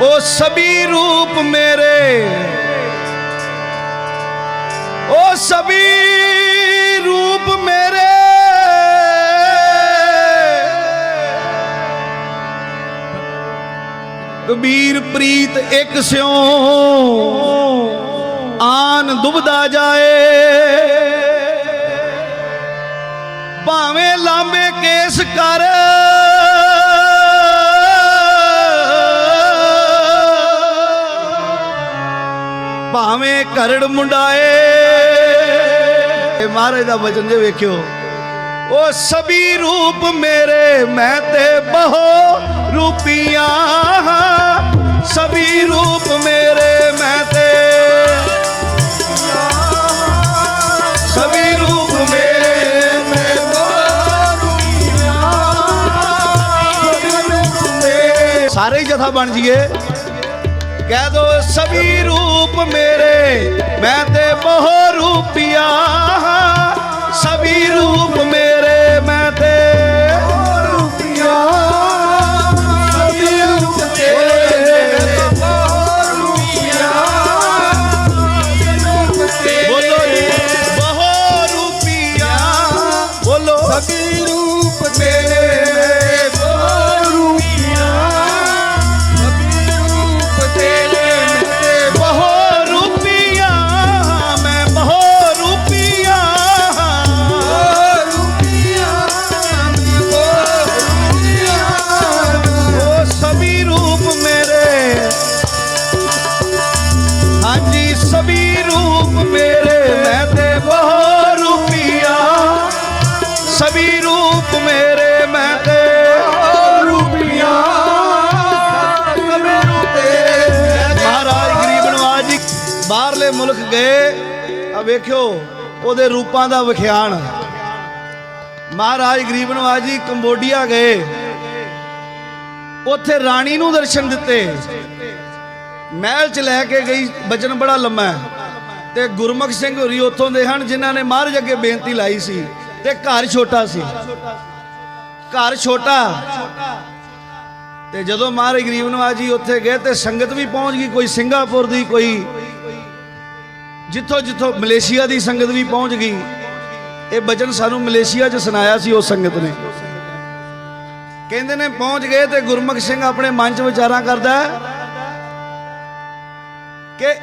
ਉਹ ਸਭੀ ਰੂਪ ਮੇਰੇ ਉਹ ਸਭੀ ਰੂਪ ਮੇਰੇ ਕਬੀਰ ਪ੍ਰੀਤ ਇੱਕ ਸਿਉ ਆਨ ਦੁਬਦਾ ਜਾਏ ਭਾਵੇਂ ਲਾਂਬੇ ਕੇਸ ਕਰ ਭਾਵੇਂ ਕਰੜ ਮੁੰਡਾਏ। ਇਹ ਮਹਾਰਾਜ ਦਾ ਵਚਨ ਜੇ ਵੇਖਿਓ। ਉਹ ਸਭੀ ਰੂਪ ਮੇਰੇ ਮੈਂ ਤੇ ਬਹੁ ਰੂਪੀਆਂ ਸਭੀ ਰੂਪ ਮੇਰੇ ਮੈਂ ਤੇ ਸਭੀ ਰੂਪ ਮੇਰੇ ਮੈਂ ਸਾਰੇ ਜਥਾ ਬਣ ਜੀਏ ਕਹਿ ਦੋ ਸਭੀ ਰੂਪ ਮੇਰੇ ਮੈਂ ਤੇ ਬਹੁ ਰੂਪੀ ਬਾਹਰਲੇ ਗਏ ਆ ਵੇਖਿਓ, ਉਹਦੇ ਰੂਪਾਂ ਦਾ ਵਿਖਿਆਨ ਮਹਾਰਾਜ ਗਰੀਬ ਨਵਾਜ ਜੀ ਕੰਬੋਡੀਆ ਗਏ। ਉੱਥੇ ਰਾਣੀ ਨੂੰ ਦਰਸ਼ਨ ਦਿੱਤੇ। ਮਹਿਲ ਚ ਲੈ ਕੇ ਗਈ, ਬਚਨ ਬੜਾ ਲੰਮਾ ਹੈ। ਤੇ ਗੁਰਮੁਖ ਸਿੰਘ ਹੋਰੀ ਉੱਥੋਂ ਦੇ ਹਨ, ਜਿਨ੍ਹਾਂ ਨੇ ਮਹਾਰਾਜ ਅੱਗੇ ਬੇਨਤੀ ਲਾਈ ਸੀ। ਤੇ ਘਰ ਛੋਟਾ ਸੀ। ਘਰ ਛੋਟਾ। ਤੇ ਜਦੋਂ ਮਹਾਰਾਜ ਗਰੀਬ ਨਵਾਜ ਜੀ ਉੱਥੇ ਗਏ, ਤੇ ਸੰਗਤ ਵੀ ਪਹੁੰਚ ਗਈ, ਕੋਈ ਸਿੰਗਾਪੁਰ ਦੀ, ਕੋਈ ਜਿੱਥੋਂ ਜਿੱਥੋਂ ਮਲੇਸ਼ੀਆ ਦੀ ਸੰਗਤ ਵੀ ਪਹੁੰਚ ਗਈ, ਇਹ ਬਚਨ ਸਾਨੂੰ ਮਲੇਸ਼ੀਆ 'ਚ ਸੁਣਾਇਆ ਸੀ ਉਸ ਸੰਗਤ ਨੇ। ਕਹਿੰਦੇ ਨੇ ਪਹੁੰਚ ਗਏ ਤੇ ਗੁਰਮੁਖ ਸਿੰਘ ਆਪਣੇ ਮਨ 'ਚ ਵਿਚਾਰਾਂ ਕਰਦਾ ਕਿ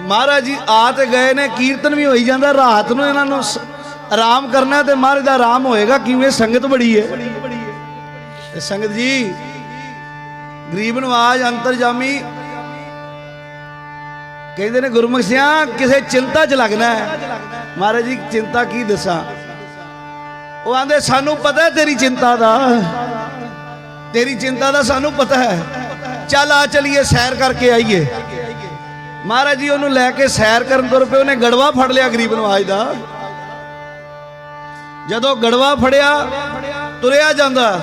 ਮਹਾਰਾਜ ਜੀ ਆ ਤੇ ਗਏ ਨੇ, ਕੀਰਤਨ ਵੀ ਹੋਈ ਜਾਂਦਾ, ਰਾਤ ਨੂੰ ਇਹਨਾਂ ਨੂੰ ਆਰਾਮ ਕਰਨਾ ਤੇ ਮਹਾਰਾਜ ਦਾ ਆਰਾਮ ਹੋਏਗਾ ਕਿਵੇਂ ਸੰਗਤ ਬੜੀ ਹੈ। ਤੇ ਸੰਗਤ ਜੀ, ਗਰੀਬ ਨਵਾਜ, ਅੰਤਰਜਾਮੀ ਕਹਿੰਦੇ ਨੇ, ਗੁਰਮੁਖ ਸਿਆ, ਕਿਸੇ ਚਿੰਤਾ 'ਚ ਲੱਗਣਾ ਹੈ। ਮਹਾਰਾਜ ਜੀ, ਚਿੰਤਾ ਕੀ ਦੱਸਾਂ? ਉਹ ਆਂਦੇ, ਸਾਨੂੰ ਪਤਾ ਤੇਰੀ ਚਿੰਤਾ ਦਾ। ਤੇਰੀ ਚਿੰਤਾ ਦਾ ਸਾਨੂੰ ਪਤਾ ਹੈ। ਚੱਲ ਆ ਚਲੀਏ, ਸੈਰ ਕਰਕੇ ਆਈਏ। ਮਹਾਰਾਜ ਜੀ, ਉਹਨੂੰ ਲੈ ਕੇ ਸੈਰ ਕਰਨ ਤੁਰ ਪਏ। ਉਹਨੇ ਗੜਵਾ ਫੜ ਲਿਆ ਗਰੀਬ ਨਵਾਜ ਦਾ। ਜਦੋਂ ਗੜਵਾ ਫੜਿਆ, ਤੁਰਿਆ ਜਾਂਦਾ।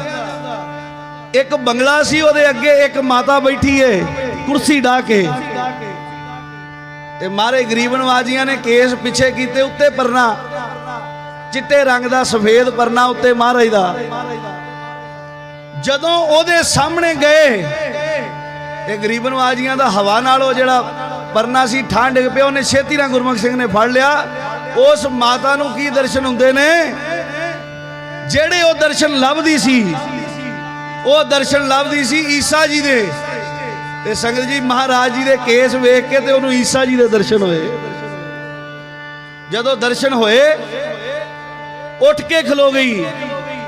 ਇੱਕ ਬੰਗਲਾ ਸੀ ਉਹਦੇ ਅੱਗੇ, ਇੱਕ ਮਾਤਾ ਬੈਠੀ ਏ, ਕੁਰਸੀ ਢਾ ਕੇ। ਤੇ ਮਾਰੇ ਗਰੀਬ ਨਵਾਜੀਆਂ ਨੇ ਕੇਸ ਪਿੱਛੇ ਕੀਤੇ ਉੱਤੇ ਪਰਨਾ। ਚਿੱਟੇ ਰੰਗ ਦਾ, ਸਫੇਦ ਪਰਨਾ ਉੱਤੇ ਮਹਾਰਾਜ ਦਾ। ਜਦੋਂ ਉਹਦੇ ਸਾਹਮਣੇ ਗਏ, ਤੇ ਗਰੀਬ ਨਵਾਜੀਆਂ ਦਾ ਹਵਾ ਨਾਲ ਉਹ ਜਿਹੜਾ ਪਰਨਾ ਸੀ ਠੰਡ ਪਿਆ, ਉਹਨੇ ਛੇਤੀ ਨਾਲ ਗੁਰਮੁਖ ਸਿੰਘ ਨੇ ਫੜ ਲਿਆ। ਉਸ ਮਾਤਾ ਨੂੰ ਕੀ ਦਰਸ਼ਨ ਹੁੰਦੇ ਨੇ? ਜਿਹੜੇ ਉਹ ਦਰਸ਼ਨ ਲੱਭਦੀ ਸੀ, ਉਹ ਦਰਸ਼ਨ ਲੱਭਦੀ ਸੀ ਈਸਾ ਜੀ ਦੇ। ਤੇ ਸੰਗਤ ਜੀ ਮਹਾਰਾਜ ਜੀ ਦੇ ਕੇਸ ਵੇਖ ਕੇ ਤੇ ਉਹਨੂੰ ਈਸਾ ਜੀ ਦੇ ਦਰਸ਼ਨ ਹੋਏ। ਜਦੋਂ ਦਰਸ਼ਨ ਹੋਏ, ਉੱਠ ਕੇ ਖਲੋ ਗਈ।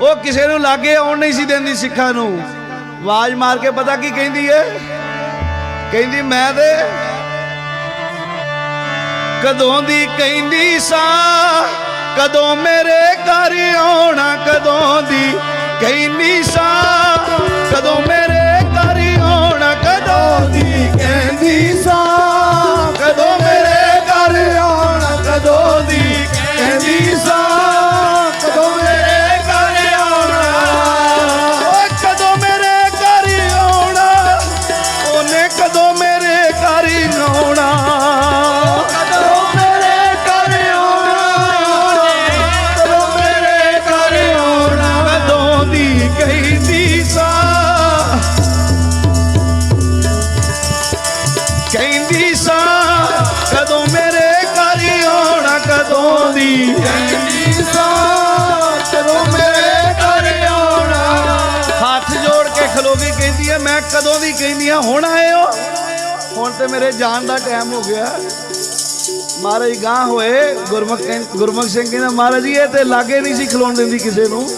ਉਹ ਕਿਸੇ ਨੂੰ ਲਾਗੇ ਆਉਣ ਨਹੀਂ ਸੀ ਦਿੰਦੀ ਸਿੱਖਾਂ ਨੂੰ। ਆਵਾਜ਼ ਮਾਰ ਕੇ ਪਤਾ ਕੀ ਕਹਿੰਦੀ ਏ? ਕਹਿੰਦੀ, ਮੈਂ ਤੇ ਕਦੋਂ ਦੀ ਕਹਿੰਦੀ ਸਾਂ? ਕਦੋਂ ਮੇਰੇ ਘਰ ਆਉਣਾ? ਕਦੋਂ ਦੀ ਕਹਿੰਦੀ ਸਾਂ? ਮੈਂ ਕਦੋਂ ਦੀ ਕਹਿੰਦੀ ਆ ਹੁਣ ਆਏ ਹੋ? ਹੁਣ ਤੇ ਮੇਰੇ ਜਾਣ ਦਾ ਟਾਈਮ ਹੋ ਗਿਆ। ਮਹਾਰਾਜ ਗਾਂ ਹੋਏ, ਗੁਰਮੁਖ ਗੁਰਮੁਖ ਸਿੰਘ ਕਹਿੰਦਾ, ਮਹਾਰਾਜ ਜੀ, ਇਹ ਤੇ ਲਾਗੇ ਨਹੀਂ ਸੀ ਖਲੋਣ ਦਿੰਦੀ ਕਿਸੇ ਨੂੰ।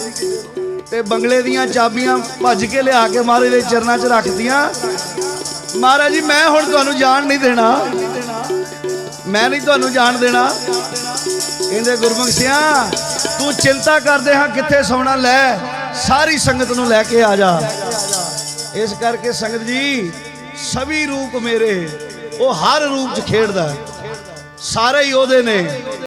ਤੇ ਬੰਗਲੇ ਦੀਆਂ ਚਾਬੀਆਂ ਭੱਜ ਕੇ ਲਿਆ ਕੇ ਮਹਾਰਾਜ ਦੇ ਚਰਨਾਂ 'ਚ ਰੱਖਦੀਆਂ ਮਹਾਰਾਜ ਜੀ, ਮੈਂ ਹੁਣ ਤੁਹਾਨੂੰ ਜਾਣ ਨਹੀਂ ਦੇਣਾ। ਮੈਂ ਨਹੀਂ ਤੁਹਾਨੂੰ ਜਾਣ ਦੇਣਾ। ਕਹਿੰਦੇ, ਗੁਰਮੁਖ ਸਿਆ, ਤੂੰ ਚਿੰਤਾ ਕਰਦੇ ਹਾਂ, ਕਿੱਥੇ ਸੌਣਾ ਲੈ? ਸਾਰੀ ਸੰਗਤ ਨੂੰ ਲੈ ਕੇ ਆ ਜਾ। ਇਸ ਕਰਕੇ ਸੰਗਤ ਜੀ ਸਭੀ ਰੂਪ ਮੇਰੇ, ਉਹ ਹਰ ਰੂਪ 'ਚ ਖੇਡਦਾ ਸਾਰੇ ਹੀ ਉਹਦੇ ਨੇ।